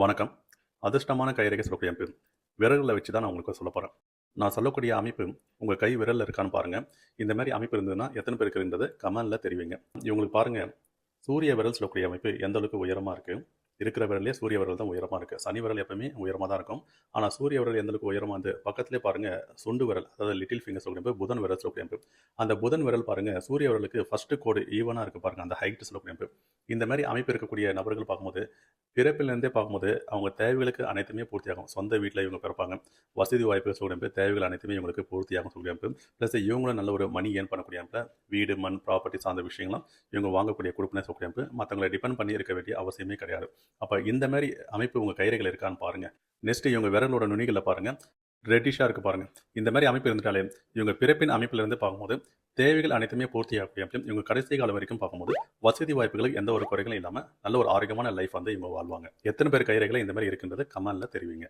வணக்கம். அதிர்ஷ்டமான கைரேகை சொல்லக்கூடிய அமைப்பு விரல்களை வச்சு தான் நான் உங்களுக்கு சொல்ல போகிறேன் நான் சொல்லக்கூடிய அமைப்பு உங்கள் கை விரலில் இருக்கான்னு பாருங்கள் இந்த மாதிரி அமைப்பு இருந்ததுன்னா எத்தனை பேருக்கு இருந்தது? கமெண்டில் தெரிவிங்க. இவங்களுக்கு பாருங்கள் சூரிய விரல் சொல்லக்கூடிய அமைப்பு எந்த அளவுக்கு உயரமாக இருக்குது இருக்கிற விரலே சூரிய விரல் தான் உயரமாக இருக்குது சனி விரல் எப்பவுமே உயரமாக தான் இருக்கும். ஆனால் சூரிய விரல் எந்த அளவுக்கு உயரமாக இருந்து பக்கத்துலேயே பாருங்கள் சுண்டு விரல் அதாவது லிட்டில் ஃபிங்கர் சொல்லக்கூடிய புதன் விரல் சொல்லக்கூடிய அமைப்பு அந்த புதன் விரல் பாருங்கள் சூரிய விரலுக்கு ஃபஸ்ட்டு கோடு ஈவனாக இருக்குது பாருங்கள் அந்த ஹைட் சொல்லக்கூடிய அமைப்பு இந்த மாதிரி அமைப்பு இருக்கக்கூடிய நபர்கள் பார்க்கும்போது பிறப்பிலேருந்தே பார்க்கும்போது அவங்க தேவைகளுக்கு அனைத்துமே பூர்த்தியாகும். சொந்த வீட்டில் இவங்க பிறப்பாங்க. வசதி வாய்ப்புகள் சொல்லக்கூடிய தேவைகள் அனைத்துமே இவங்களுக்கு பூர்த்தியாகும் சொல்லக்கூடிய அமைப்பு ப்ளஸ் இவங்களும் நல்ல ஒரு மணி ஏன் பண்ணக்கூடிய அமைப்பு வீடு மண் ப்ராப்பர்ட்டி சார்ந்த விஷயங்களும் இவங்க வாங்கக்கூடிய கொடுப்பினை சொல்லக்கூடிய அமைப்பு மற்றவங்களை டிபெண்ட் பண்ணி இருக்க வேண்டிய அவசியமே கிடையாது. அப்போ இந்த மாதிரி அமைப்பு உங்கள் கைரைகள் இருக்கான்னு பாருங்கள் நெக்ஸ்ட் இவங்க விரலோட நுனிகளை பாருங்கள் ரெட்டிஷாக இருக்குது பாருங்கள் இந்த மாதிரி அமைப்பு இருந்துட்டாலே இவங்க பிறப்பின் அமைப்பிலிருந்து பார்க்கும்போது தேவைகள் அனைத்துமே பூர்த்தியாகும் இவங்க கடைசி காலம் வரைக்கும் பார்க்கும்போது வசதி வாய்ப்புகளுக்கு எந்த ஒரு குறைகளும் இல்லாமல் நல்ல ஒரு ஆரோக்கியமான லைஃப் வந்து இவங்க வாழ்வாங்க. எத்தனை பேர் கைரைகளை இந்த மாதிரி இருக்குன்றது கமெண்டில் தெரிவிங்க.